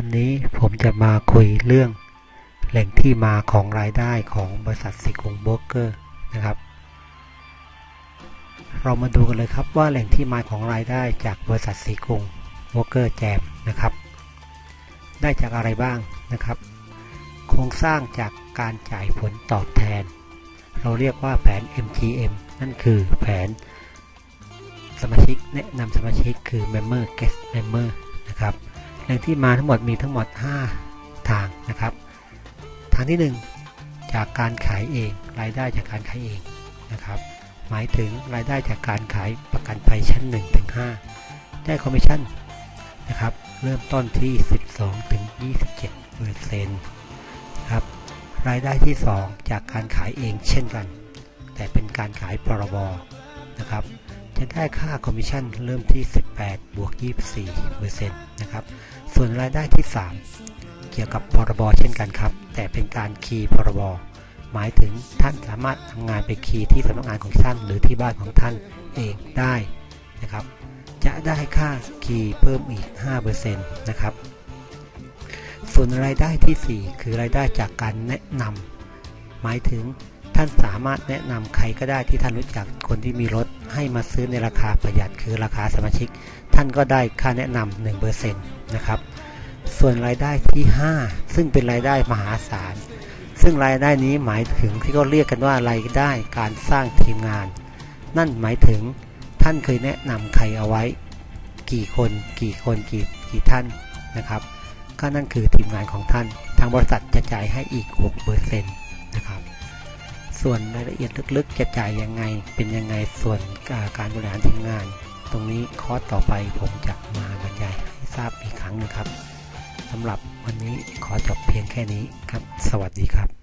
วันนี้ผมจะมาคุยเรื่องแหล่งที่มาของรายได้ของบริษัทสิกุงโบรกเกอร์นะครับ เรามาดูกันเลยครับว่าแหล่งที่มาของรายได้จากบริษัทสีกรุงโบรกเกอร์แจมนะครับ ได้จากอะไรบ้างนะครับ โครงสร้างจากการจ่ายผลตอบแทน เราเรียกว่าแผน MGM นั่นคือแผนสมาชิกแนะนำสมาชิกคือ Member Guest Member นะครับ แหล่งที่มาทั้งหมดมีทั้งหมด 5 ทางนะครับ ทางที่ 1 จากการขายเอง รายได้จากการขายเองนะครับ หมายถึงรายได้จากการขายประกันภัยชั้น1ถึง5ได้คอมมิชชั่นนะครับ เริ่มต้นที่ 12ถึง27เปอร์เซ็นต์ครับ รายได้ที่ 2 จากการขายเองเช่นกัน แต่เป็นการขายพรบนะครับ จะได้ค่าคอมมิชชั่นเริ่มที่ 18 บวก 24เปอร์เซ็นต์นะครับ ส่วนรายได้ที่ 3 เกี่ยวกับพรบเช่นกันครับ แต่เป็นการคีย์พรบหมายถึงท่านสามารถทำงานไปคีย์ที่สำนักงานของท่านหรือที่บ้านของท่านเองได้นะครับ จะได้ค่าคีย์เพิ่มอีก 5%นะครับ ส่วนรายได้ที่ 4 คือรายได้จากการแนะนำหมายถึง ท่านสามารถแนะนำใครก็ได้ที่ท่านรู้จักคนที่มีรถให้มาซื้อในราคาประหยัดคือราคาสมาชิก ท่านก็ได้ค่าแนะนำ1%นะครับ ส่วนรายได้ที่ 5 ซึ่งเป็นรายได้มหาศาล ซึ่งรายได้นี้หมายถึงที่เขาเรียกกันว่ารายได้การสร้างทีมงาน นั่นหมายถึงท่านเคยแนะนำใครเอาไว้ กี่คนกี่คนกี่กี่ท่านนะครับก็นั่นคือทีมงานของท่าน ทางบริษัทจะจ่ายให้อีก 6%นะครับ ส่วนรายละเอียดลึกๆ จะจ่ายยังไง เป็นยังไงส่วนการบริหารทีมงาน ตรงนี้คอร์สต่อไปผมจะมาบรรยายให้ทราบอีกครั้งหนึงครับสำหรับวันนี้ขอจบเพียงแค่นี้ครับ สวัสดีครับ